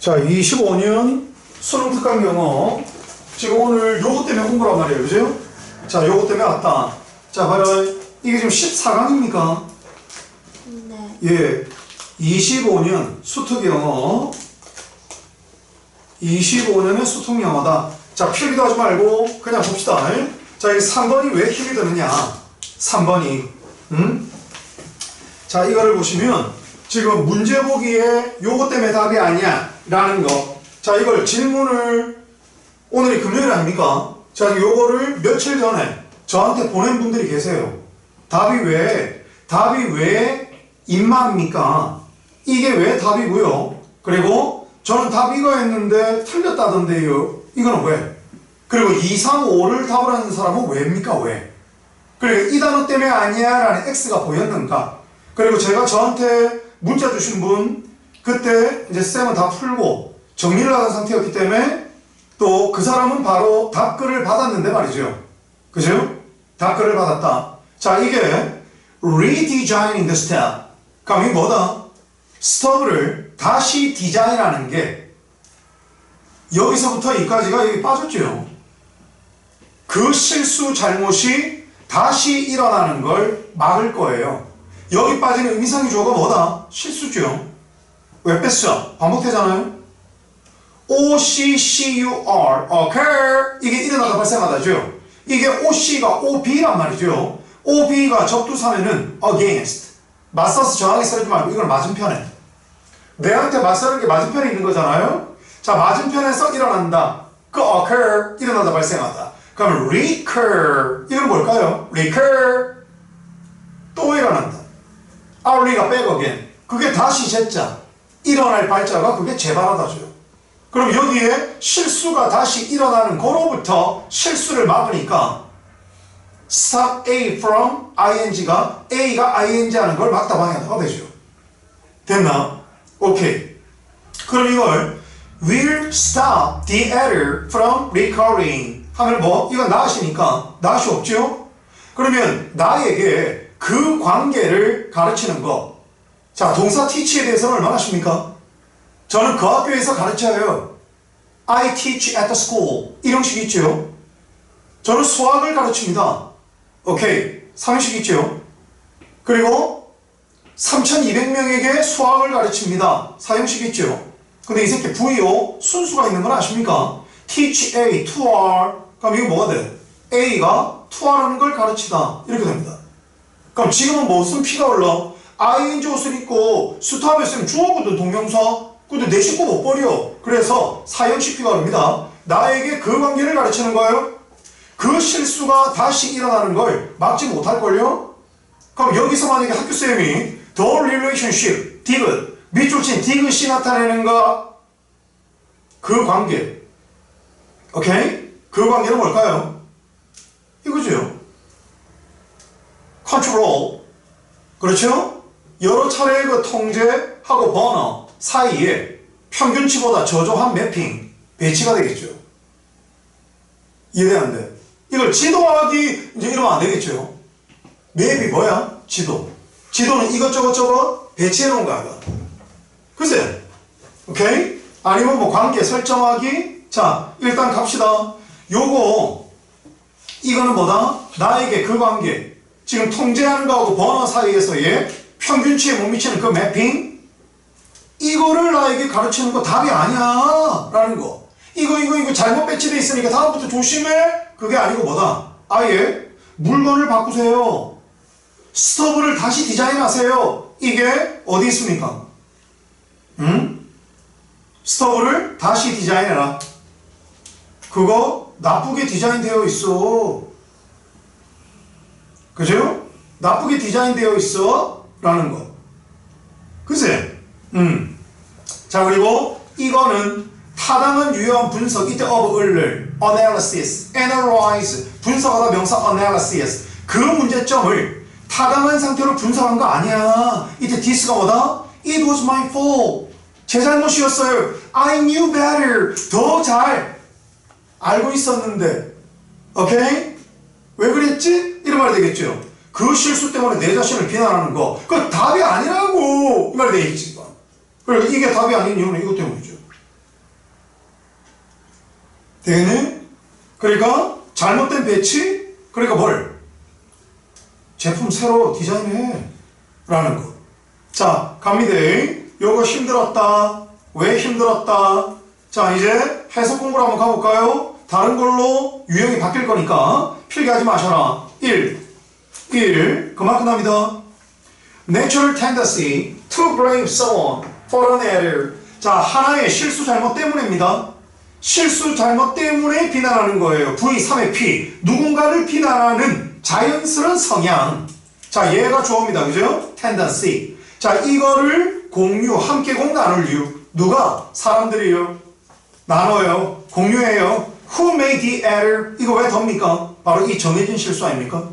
자, 25년 수능 특강 영어. 지금 오늘 요거 때문에 공부란 말이에요. 그죠? 자, 요거 때문에 왔다. 자, 봐요. 이게 지금 14강입니까? 네. 예. 25년 수특 영어. 25년의 수특 영어다. 자, 필기도 하지 말고 그냥 봅시다. 자, 이 3번이 왜 힘이 드느냐? 3번이. 음? 자, 이거를 보시면 지금 문제 보기에 요거 때문에 답이 아니야. 라는 거. 자, 이걸 질문을 오늘이 금요일 아닙니까? 자, 요거를 며칠 전에 저한테 보낸 분들이 계세요. 답이 왜, 답이 왜 임마입니까? 이게 왜 답이고요? 그리고 저는 답 이거 했는데 틀렸다던데요. 이거는 왜? 그리고 2, 3, 5를 답을 하는 사람은 왜입니까? 왜? 그리고 이 단어 때문에 아니야 라는 X가 보였는가? 그리고 제가 저한테 문자 주신 분 그때 이제 쌤은 다 풀고 정리를 하는 상태였기 때문에 또 그 사람은 바로 답글을 받았는데 말이죠. 그죠? 답글을 받았다. 자, 이게 redesigning the step. 그럼 이게 뭐다? 스톱을 다시 디자인하는 게 여기서부터 여기까지가 여기 빠졌죠. 그 실수 잘못이 다시 일어나는 걸 막을 거예요. 여기 빠지는 의미상의 주어가 뭐다? 실수죠. 왜 뺐어? 반복되잖아요. O, C, C, U, R, occur. 이게 일어나다 발생하다죠. 이게 O, C가 O, B란 말이죠. O, B가 접두사면은 against. 맞서서 저항에 서지 말고 이걸 맞은편에. 내한테 맞서는 게 맞은편에 있는 거잖아요. 자, 맞은편에서 일어난다. 그 occur, 일어나다 발생하다. 그러면 recur. 이건 뭘까요? recur. 또 일어난다. 아울리가 back again. 그게 다시 제자. 일어날 발자가 그게 재발하다죠. 그럼 여기에 실수가 다시 일어나는 거로부터 실수를 막으니까 stop A from ing가 A가 ing 하는 걸 막다 방해하다가 되죠. 됐나? 오케이. 그럼 이걸 will stop the error from recurring 하면 뭐? 이건 나시니까 나시 없죠? 그러면 나에게 그 관계를 가르치는 거. 자, 동사 teach에 대해서는 얼마나 아십니까? 저는 그 학교에서 가르쳐요. I teach at the school. 이런 식 있죠? 저는 수학을 가르칩니다. 오케이. 상식 있죠? 그리고 3,200명에게 수학을 가르칩니다. 사형식 있죠? 근데 이 새끼 VO 순수가 있는 건 아십니까? teach A to R. 그럼 이거 뭐가 돼? A가 to R라는 걸 가르치다. 이렇게 됩니다. 그럼 지금은 무슨 피가 ing 옷을 입고 스탑했으면 주어거든 동명사. 근데 내 식구 못 버려. 그래서 사형식 피가 옵니다. 나에게 그 관계를 가르치는 거예요. 그 실수가 다시 일어나는 걸 막지 못할걸요? 그럼 여기서 만약에 학교쌤이 the relationship, dig, 밑줄 친 dig이 나타내는 거, 그 관계. 오케이? 그 관계는 뭘까요? 이거죠. control. 그렇죠? 여러 차례의 그 통제하고 번호 사이에 평균치보다 저조한 매핑, 배치가 되겠죠. 이해 안 돼? 이걸 지도하기, 이제 이러면 안 되겠죠. 맵이 뭐야? 지도. 지도는 이것저것 저것 배치해 놓은 거 아가. 그새? 오케이? 아니면 뭐 관계 설정하기? 자, 일단 갑시다. 요거, 이거는 뭐다? 나에게 그 관계. 지금 통제하는 거하고 번호 사이에서의 평균치에 못 미치는 그 매핑? 이거를 나에게 가르치는 거 답이 아니야. 라는 거. 이거, 이거, 이거 잘못 배치돼 있으니까 다음부터 조심해. 그게 아니고 뭐다? 아예 물건을 바꾸세요. 스토브를 다시 디자인하세요. 이게 어디 있습니까? 응? 스토브를 다시 디자인해라. 그거 나쁘게 디자인되어 있어. 그죠? 나쁘게 디자인되어 있어. 라는 거. 그새? 음. 자, 그리고 이거는 타당한 유효한 분석, 이때 of 을를 analysis, analyze, 분석하다 명사 analysis. 그 문제점을 타당한 상태로 분석한 거 아니야. 이때 this가 뭐다? It was my fault. 제 잘못이었어요. I knew better. 더 잘 알고 있었는데. 오케이? 왜 그랬지? 이런 말이 되겠죠. 그 실수 때문에 내 자신을 비난하는 거. 그 답이 아니라고. 이 말이 되겠지. 그리고 이게 답이 아닌 이유는 이것 때문이죠. 되겠니? 그러니까 잘못된 배치? 그러니까 뭘? 제품 새로 디자인해. 라는 거. 자, 갑니다. 요거 힘들었다. 왜 힘들었다? 자, 이제 해석 공부를 한번 가볼까요? 다른 걸로 유형이 바뀔 거니까 필기하지 마셔라. 1. 1. 그만 끝납니다. Natural tendency to blame someone for an error. 자, 하나의 실수 잘못 때문입니다. 실수 잘못 때문에 비난하는 거예요. V3의 P. 누군가를 비난하는 자연스러운 성향. 자, 얘가 주어입니다. 그죠? tendency. 자, 이거를 공유, 함께 공 나눌 이유. 누가? 사람들이요. 나눠요. 공유해요. Who made the error? 이거 왜 덥니까? 바로 이 정해진 실수 아닙니까?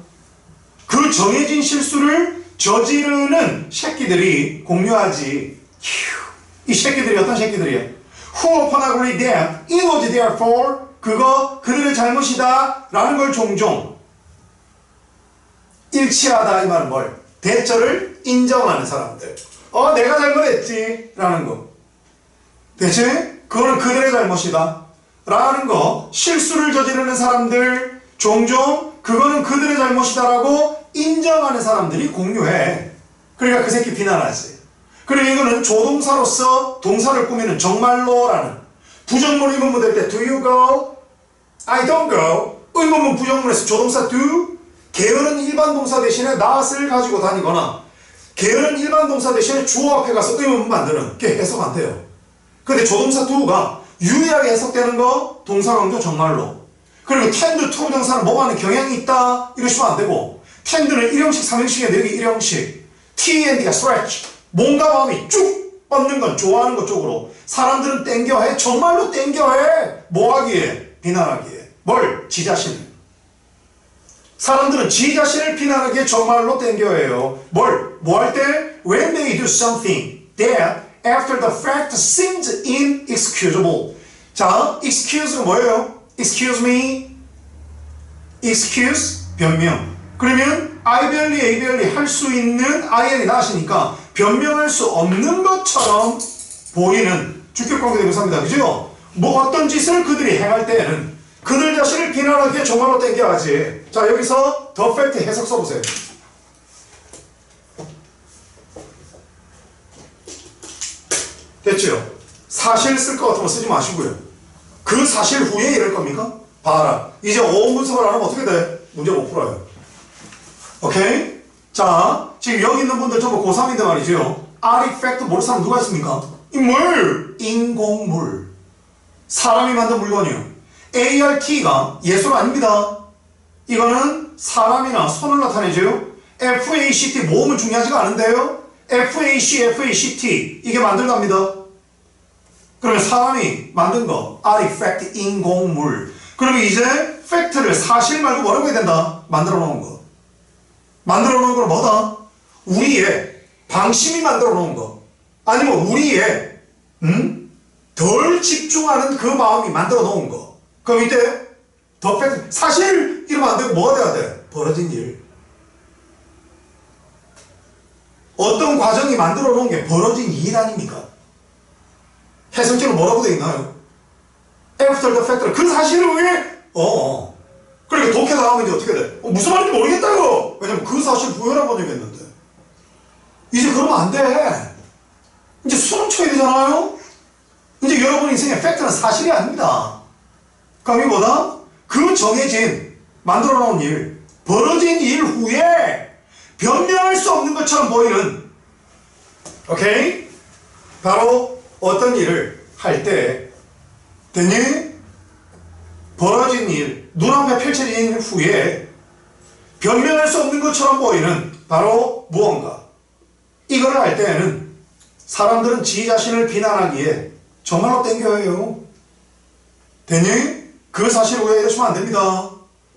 그 정해진 실수를 저지르는 새끼들이 공유하지. 휴, 이 새끼들이 어떤 새끼들이야? Who upon agree that it was therefore 그거 그들의 잘못이다 라는 걸 종종 일치하다 이 말은 뭘? 대처를 인정하는 사람들. 어 내가 잘못했지 라는 거. 대체 그거는 그들의 잘못이다 라는 거 실수를 저지르는 사람들 종종 그거는 그들의 잘못이다라고 인정하는 사람들이 공유해. 그러니까 그 새끼 비난하지. 그리고 이거는 조동사로서 동사를 꾸미는 정말로라는 부정문 의문문 될 때 do you go? I don't go. 의문문 부정문에서 조동사 do? 게으른 일반 동사 대신에 not을 가지고 다니거나 게으른 일반 동사 대신에 주어 앞에 가서 의문문 만드는 게 해석 안 돼요. 근데 조동사 do가 유일하게 해석되는 거 동사 강조 정말로. 그리고 tend to 동사는 뭐하는 경향이 있다. 이러시면 안 되고 tend는 1형식 3형식에 여기 1형식 t and d가 stretch 몸과 마음이 쭉 뻗는 건 좋아하는 것 쪽으로 사람들은 땡겨해 정말로 땡겨해 뭐하기에 비난하기에 뭘? 지 자신 사람들은 지 자신을 비난하기에 정말로 땡겨해요 뭘? 뭐 할 때? when they do something that after the fact seems inexcusable 자, excuse가 뭐예요? excuse me excuse 변명 그러면 A barely 할수 있는 IN이 나시니까 변명할 수 없는 것처럼 보이는 주격관계 대명사입니다. 그죠? 뭐 어떤 짓을 그들이 행할 때에는 그들 자신을 비난하기에 정말로 땡겨야지. 자 여기서 더 팩트 해석 써보세요. 됐죠? 사실 쓸 것 같으면 쓰지 마시고요. 그 사실 후에 이럴 겁니까? 봐라. 이제 오음 분석을 안 하면 어떻게 돼? 문제 못 풀어요. 오케이? 자, 지금 여기 있는 분들 전부 고3인데 말이죠. 아리팩트 모를 사람 누가 있습니까? 인물! 인공물. 사람이 만든 물건이요. ART가 예술 아닙니다. 이거는 사람이나 손을 나타내죠. FACT 모음은 중요하지가 않은데요. FAC, FACT 이게 만들답니다. 그러면 사람이 만든 거 artifact 인공물. 그러면 이제 팩트를 사실 말고 뭐라고 해야 된다? 만들어 놓은 거. 만들어 놓은 건 뭐다? 우리의 방심이 만들어 놓은 거. 아니면 우리의 음? 덜 집중하는 그 마음이 만들어 놓은 거. 그럼 이때 더 팩트 사실 이러면 안 되고 뭐가 돼야 돼? 벌어진 일. 어떤 과정이 만들어 놓은 게 벌어진 일 아닙니까? 해석적으로 뭐라고 돼 있나요? After the fact를 그 사실을 왜? 어, 어. 그러니까 독해 나오면 이제 어떻게 돼? 어, 무슨 말인지 모르겠다고. 왜냐면 그 사실 부여라 번역했는데 이제 그러면 안 돼. 이제 수능 쳐야 되잖아요. 이제 여러분 인생의 팩트는 사실이 아닙니다. 그럼 이보다 그 정해진 만들어 놓은 일, 벌어진 일 후에 변명할 수 없는 것처럼 보이는 오케이? 바로 어떤 일을 할 때 되니 벌어진 일, 눈앞에 펼쳐진 일 후에 변명할 수 없는 것처럼 보이는 바로 무언가 이거를 할 때에는 사람들은 지 자신을 비난하기에 정말로 땡겨요. 되니? 그 사실 오해하시면 안 됩니다.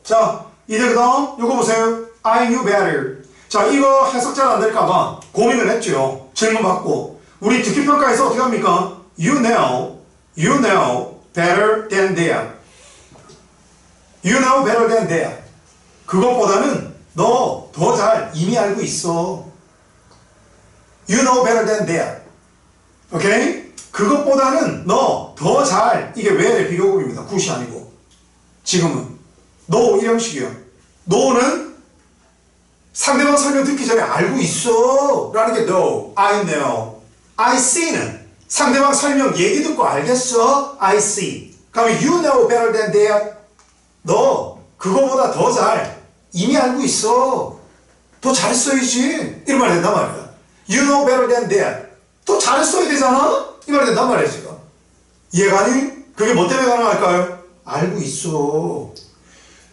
자, 이제 그 다음 요거 보세요. I knew better. 자, 이거 해석 잘 안 될까봐 고민을 했죠. 질문 받고. 우리 듣기평가에서 어떻게 합니까? You know, you know better than that. You know better than that. 그것보다는 너 더 잘 이미 알고 있어. You know better than that. 오케이? 그것보다는 너 더 잘, 이게 왜의 비교급입니다. 굿이 아니고. 지금은. 이런 식이요. no는 상대방 설명 듣기 전에 알고 있어. 라는 게 no. I know. I see는 상대방 설명 얘기 듣고 알겠어. I see. 그러면 you know better than that. 너 그거보다 더 잘 이미 알고 있어. 더 잘했어야지. 이런 말이 된단 말이야. You know better than that. 더 잘했어야 되잖아? 이 말이 된단 말이야, 지금. 이해가 니? 그게 뭐 때문에 가능할까요? 알고 있어.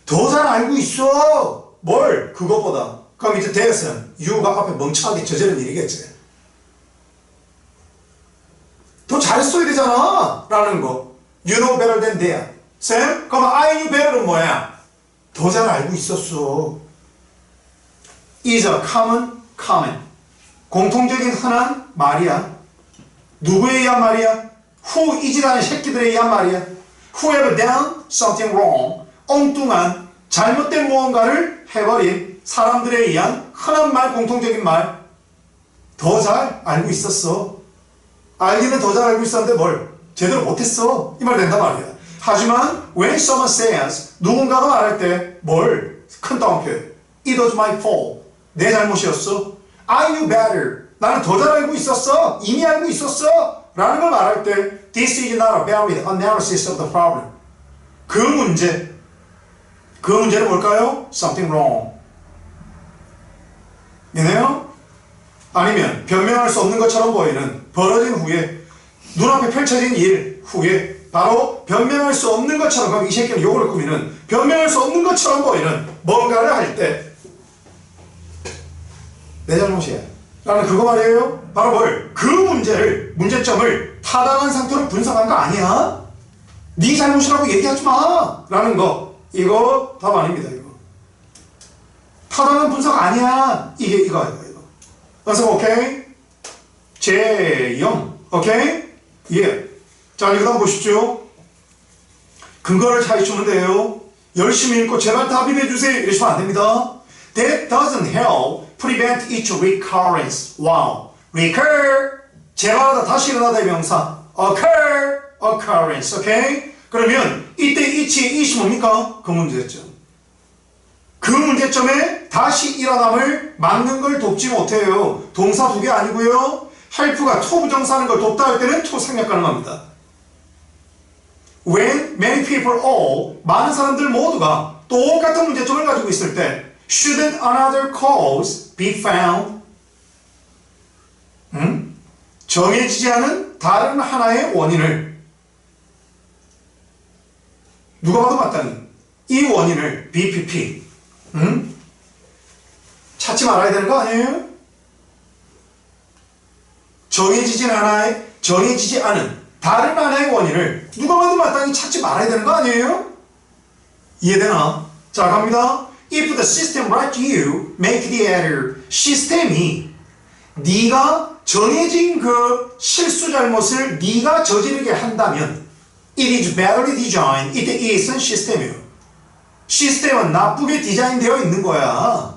더 잘 알고 있어. 뭘? 그것보다. 그럼 이제 대선 you가 앞에 멍청하게 저지른 일이겠지. 더 잘했어야 되잖아. 라는 거. You know better than that. 쌤? 그럼 I knew better는 뭐야? 더 잘 알고 있었어. is a common comment. 공통적인 흔한 말이야. 누구에 의한 말이야? Who is라는 새끼들에 의한 말이야. Who have done something wrong. 엉뚱한 잘못된 무언가를 해버린 사람들에 의한 흔한 말, 공통적인 말. 더 잘 알고 있었어. 알기는 더 잘 알고 있었는데 뭘 제대로 못했어. 이 말 된단 말이야. 하지만 when someone says 누군가가 말할 때 뭘 큰 따옴표 It was my fault. 내 잘못이었어. I knew better. 나는 더 잘 알고 있었어. 이미 알고 있었어. 라는 걸 말할 때 This is not a valid analysis of the problem. 그 문제 그 문제는 뭘까요? Something wrong. 이네요? 아니면 변명할 수 없는 것처럼 보이는 벌어진 후에 눈앞에 펼쳐진 일 후에 바로 변명할 수 없는 것처럼 그럼 이 새끼는 욕을 꾸미는 변명할 수 없는 것처럼 보이는 뭔가를 할 때. 내 잘못이야 라는 그거 말이에요? 바로 뭘? 그 문제를 문제점을 타당한 상태로 분석한 거 아니야? 네 잘못이라고 얘기하지 마! 라는 거. 이거 답 아닙니다 이거. 타당한 분석 아니야. 이게 이거야 이거 이거. 그래서 오케이? 제0 오케이? 예. 자 이거 한번 보십시오. 근거를 잘 주면 돼요. 열심히 읽고 제발 답입해 주세요. 이러시면 안 됩니다. That doesn't help prevent its recurrence. Wow. Recur. 재발하다 다시 일어나다 명사. Occur. Occurrence. 오케이 그러면 이때 it의 it이 뭡니까? 그 문제점 그 문제점에 다시 일어남을 막는 걸 돕지 못해요. 동사 두 개 아니고요. help가 to 부정사하는 걸 돕다 할 때는 to 생략 가능합니다. When many people all 많은 사람들 모두가 똑같은 문제점을 가지고 있을 때 shouldn't another cause be found? 음? 정해지지 않은 다른 하나의 원인을 누가 봐도 마땅히 이 원인을 BPP 응? 찾지 말아야 되는 거 아니에요? 정해지지 않아의 정해지지 않은 다른 하나의 원인을 누가 봐도 마땅히 찾지 말아야 되는 거 아니에요? 이해되나? 자 갑니다. If the system like you make the error, 시스템이 네가 정해진 그 실수 잘못을 네가 저지르게 한다면 it is badly designed. 이때 it은 시스템이에요. 시스템은 나쁘게 디자인되어 있는 거야.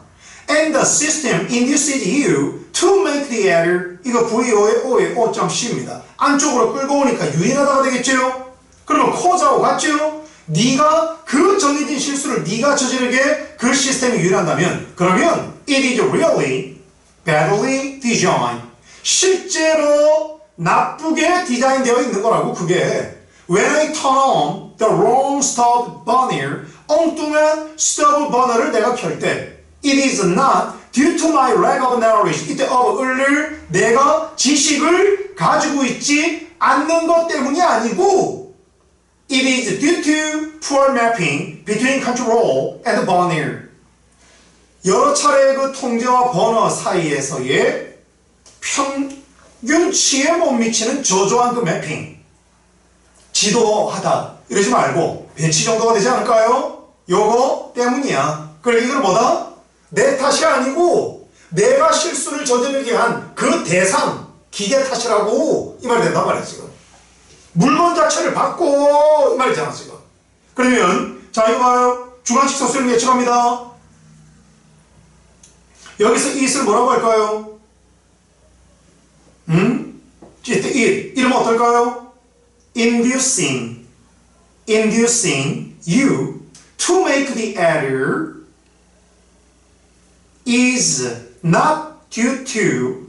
And the system induces you to make the error. 이거 VO의 O의 O.C입니다. 안쪽으로 끌고 오니까 유인하다가 되겠죠? 그러면 코자하고 같죠? 네가 그 정해진 실수를 네가 저지르게 그 시스템이 유인한다면 그러면 it is really badly designed. 실제로 나쁘게 디자인되어 있는 거라고 그게 When I turn on the wrong stop burner 엉뚱한 스토브 버너를 내가 켤때 It is not due to my lack of knowledge 이때 of 을을 내가 지식을 가지고 있지 않는 것 때문이 아니고 It is due to poor mapping between control and burner 여러 차례의 그 통제와 버너 사이에서의 평균치에 못 미치는 저조한 그 매핑 지도하다 이러지 말고 배치 정도가 되지 않을까요? 요거 때문이야. 그래 이걸 뭐다? 내 탓이 아니고 내가 실수를 저지르게 한 그 대상 기계 탓이라고 이 말이 된단 말이야 지금. 물건 자체를 바꿔 이 말이잖아 지금. 그러면 자 이거 봐요. 주관식 서술을 예측합니다. 여기서 it을 뭐라고 할까요? 음? it. 이름 어떨까요? inducing, inducing you to make the error is not due to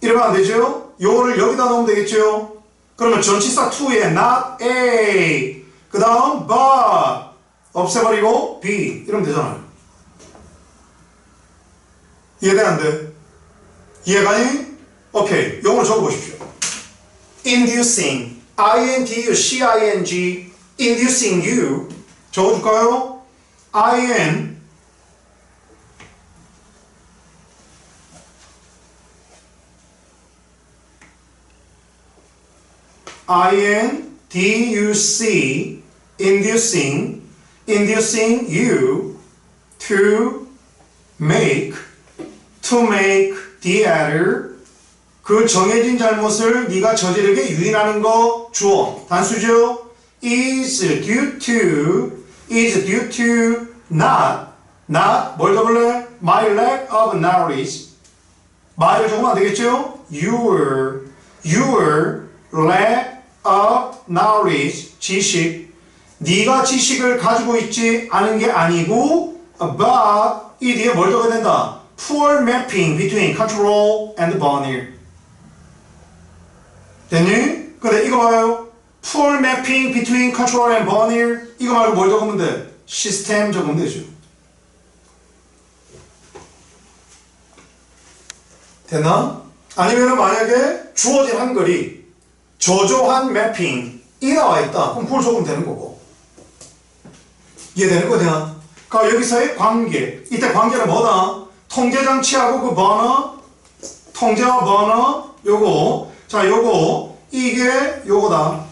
이러면 안 되죠? 요거를 여기다 넣으면 되겠죠? 그러면 전치사 to에 not A 그 다음 but 없애버리고 B 이러면 되잖아요 이해돼 안 돼? 이해가니? 오케이 요걸 적어보십시오 inducing I-N-D-U-C-I-N-G inducing you 적어줄까요? I-N I-N-D-U-C inducing inducing you to make to make the error 그 정해진 잘못을 네가 저지르게 유인하는 거 주어 단수죠 is due to is due to not not 뭘 적을래? my lack of knowledge 말을 적으면 안 되겠죠? your your lack knowledge 지식 네가 지식을 가지고 있지 않은 게 아니고 but 이 뒤에 뭘 적어야 된다? poor mapping between control and binary 됐니? 근데 이거 봐요 poor mapping between control and binary 이거 말고 뭘 적으면 돼? 시스템 적으면 되죠 됐나? 아니면 만약에 주어진 한글이 저조한 매핑이 나와 있다. 그럼 그걸 적으면 되는 거고. 이해되는 거냐? 그러니까 여기서의 관계. 이때 관계는 뭐다? 통제장치하고 그 번호, 통제와 번호, 요거. 자, 요거. 이게 요거다.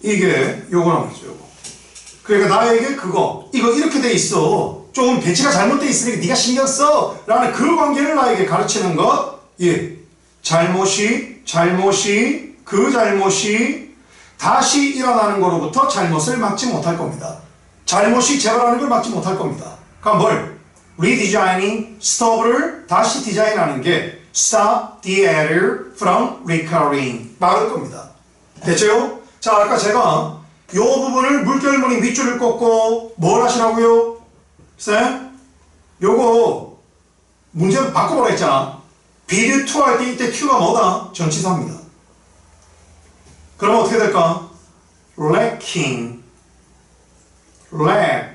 이게 요거란 말이죠, 요거. 그러니까 나에게 그거 이거 이렇게 돼 있어 조금 배치가 잘못돼 있으니까 네가 신경 써 라는 그 관계를 나에게 가르치는 것 예. 잘못이 잘못이 그 잘못이 다시 일어나는 거로부터 잘못을 막지 못할 겁니다 잘못이 재발하는 걸 막지 못할 겁니다 그럼 뭘? redesigning stop을 다시 디자인하는 게 stop the error from recurring 막을 겁니다 됐죠? 자 아까 제가 요 부분을 물결무늬 밑줄을 꽂고 뭘 하시라고요? 쌤? 요거 문제 바꿔보라 했잖아 비드 2할때 이때 Q가 뭐다? 전치사입니다 그럼 어떻게 될까? lacking lack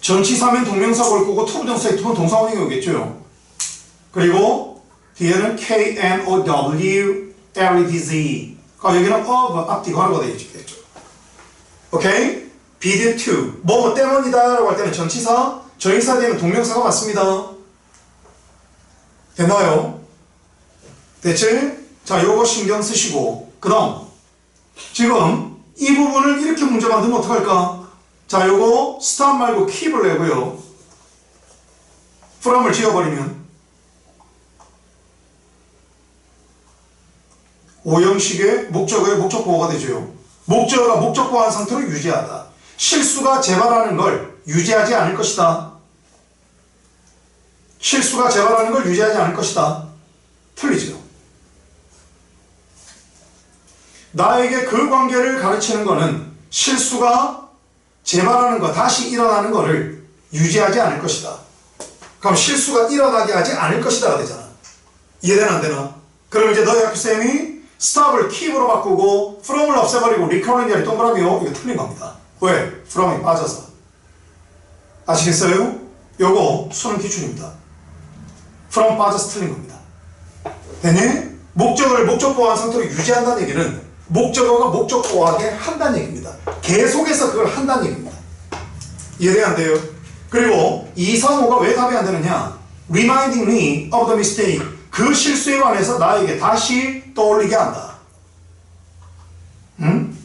전치사면 동명사 걸 거고 투부정사에 투는 동사원형이 오겠죠 그리고 뒤에는 K-N-O-W L-E-D-Z 그러니까 여기는 of 앞뒤 괄호가 되겠죠. 오케이? 비드 to 뭐뭐 때문이다 라고 할 때는 전치사 전치사 되면 동명사가 맞습니다. 됐나요? 됐지? 자 요거 신경 쓰시고 그 다음 지금 이 부분을 이렇게 문제 만들면 어떡할까? 자 요거 stop 말고 keep을 내고요. from을 지워버리면 오형식의 목적어의 목적 보호가 되죠. 목적어가 목적 보호한 상태로 유지하다. 실수가 재발하는 걸 유지하지 않을 것이다. 실수가 재발하는 걸 유지하지 않을 것이다. 틀리죠. 나에게 그 관계를 가르치는 것은 실수가 재발하는 것, 다시 일어나는 것을 유지하지 않을 것이다. 그럼 실수가 일어나게 하지 않을 것이다가 되잖아. 이해되나 안 되나? 그럼 이제 너희 학교쌤이 stop을 keep으로 바꾸고 from을 없애버리고 recurring이 동그라미요? 이거 틀린 겁니다. 왜? from이 빠져서. 아시겠어요? 요거 수능 기준입니다. From 빠져서 틀린 겁니다. 되니? 목적을 목적 보호한 상태로 유지한다는 얘기는 목적어가 목적 보호하게 한다는 얘기입니다. 계속해서 그걸 한다는 얘기입니다. 이해돼 안 돼요? 그리고 2, 3, 5가 왜 답이 안 되느냐? reminding me of the mistake. 그 실수에 관해서 나에게 다시 떠올리게 한다. 응?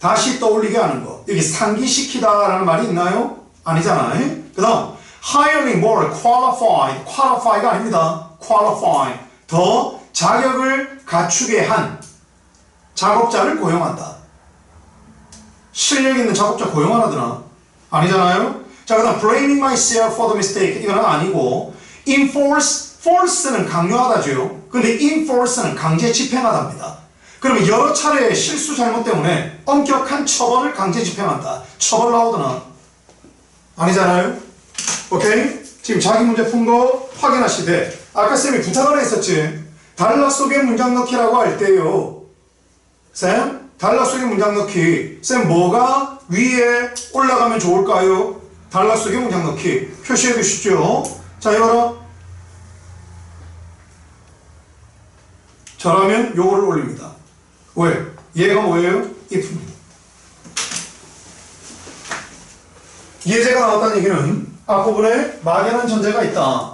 다시 떠올리게 하는 거. 여기 상기시키다라는 말이 있나요? 아니잖아요. 그 다음, hiring more qualified, qualified가 아닙니다. qualified. 더 자격을 갖추게 한 작업자를 고용한다. 실력 있는 작업자 고용하나 아니잖아요? 자, 그 다음, blaming myself for the mistake. 이거는 아니고, enforce, force는 강요하다죠. 근데 enforce는 강제 집행하답니다. 그러면 여러 차례의 실수 잘못 때문에 엄격한 처벌을 강제 집행한다. 처벌 나오드나? 아니잖아요? 오케이? 지금 자기 문제 푼 거 확인하시되 아까 쌤이 부탁 하나 했었지? 단락 속에 문장 넣기라고 할 때요. 쌤, 단락 속에 문장 넣기. 쌤, 뭐가 위에 올라가면 좋을까요? 단락 속에 문장 넣기. 표시해 두시죠. 자, 이거라. 저라면 요거를 올립니다. 왜? 얘가 뭐예요? if입니다. 예제가 나왔다는 얘기는 앞부분에 막연한 전제가 있다.